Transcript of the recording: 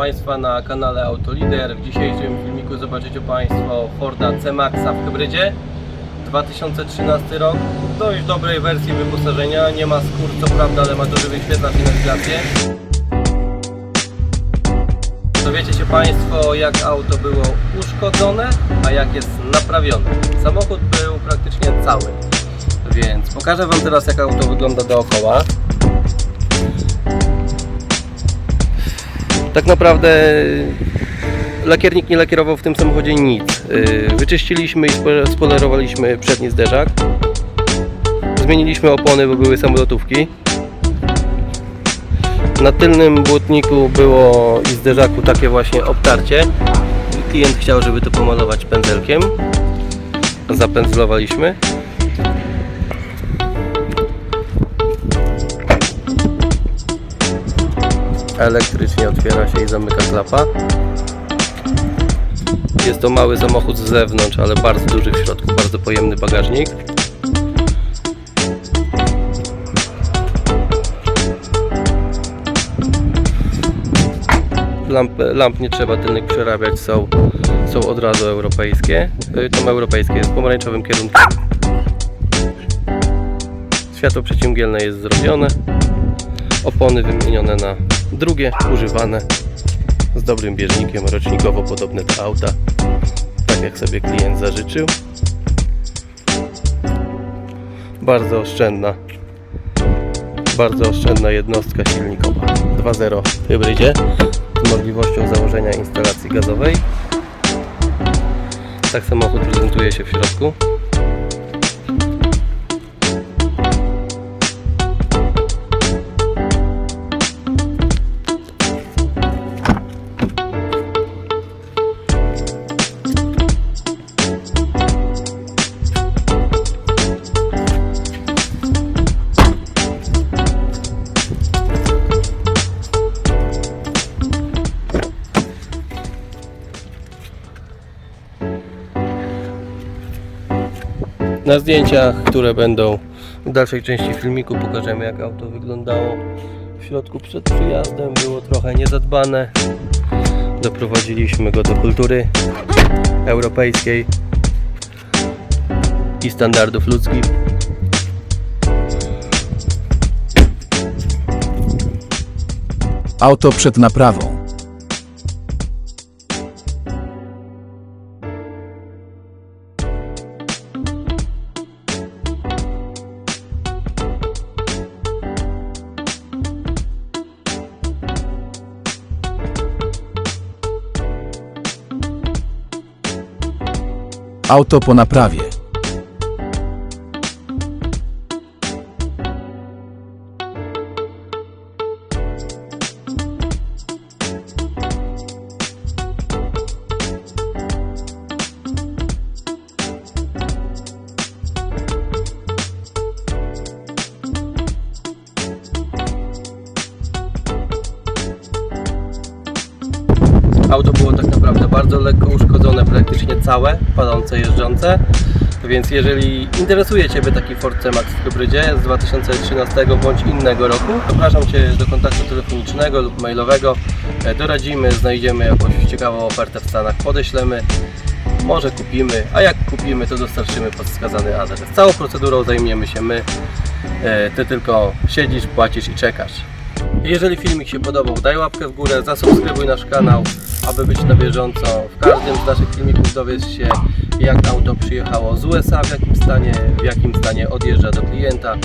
Państwa na kanale Autolider. W dzisiejszym filmiku zobaczycie Państwo Forda C-Maxa w hybrydzie 2013 rok w dość dobrej wersji wyposażenia. Nie ma skór co prawda, ale ma duży wyświetlacz i nawigację. Dowiecie się Państwo jak auto było uszkodzone, a jak jest naprawione. Samochód był praktycznie cały, więc pokażę Wam teraz jak auto wygląda dookoła. Tak naprawdę lakiernik nie lakierował w tym samochodzie nic. Yy, Wyczyściliśmy i spo- spolerowaliśmy przedni zderzak. Zmieniliśmy opony, bo były samolotówki. Na tylnym błotniku było i zderzaku takie właśnie obtarcie. Klient chciał, żeby to pomalować pędzelkiem. Zapędzlowaliśmy. Elektrycznie otwiera się i zamyka klapa. Jest to mały samochód z zewnątrz, ale bardzo duży w środku, bardzo pojemny bagażnik. Lamp, lamp nie trzeba tylnych przerabiać, są, są od razu europejskie. Y, Tą europejskie jest w pomarańczowym kierunku. Światło przeciwmgielne jest zrobione. Opony wymienione na drugie, używane z dobrym bieżnikiem, rocznikowo podobne do auta, tak jak sobie klient zażyczył. Bardzo oszczędna, bardzo oszczędna jednostka silnikowa 2.0 w hybrydzie z możliwością założenia instalacji gazowej. Tak samochód prezentuje się w środku. Na zdjęciach, które będą w dalszej części filmiku pokażemy jak auto wyglądało w środku przed przyjazdem. Było trochę niezadbane. Doprowadziliśmy go do kultury europejskiej i standardów ludzkich. Auto przed naprawą. Auto po naprawie. Auto było tak naprawdę bardzo lekko uszkodzone, praktycznie całe, palące, jeżdżące. Więc jeżeli interesuje Ciebie taki Ford C-Max w hybrydzie z 2013 bądź innego roku, zapraszam Cię do kontaktu telefonicznego lub mailowego. E, Doradzimy, znajdziemy jakąś ciekawą ofertę w Stanach, podeślemy, może kupimy, a jak kupimy, to dostarczymy pod wskazany adres. Całą procedurą zajmiemy się my. E, Ty tylko siedzisz, płacisz i czekasz. Jeżeli filmik się podobał, daj łapkę w górę, zasubskrybuj nasz kanał, aby być na bieżąco. W każdym z naszych filmików dowiesz się, jak auto przyjechało z USA, w jakim stanie, w jakim stanie odjeżdża do klienta.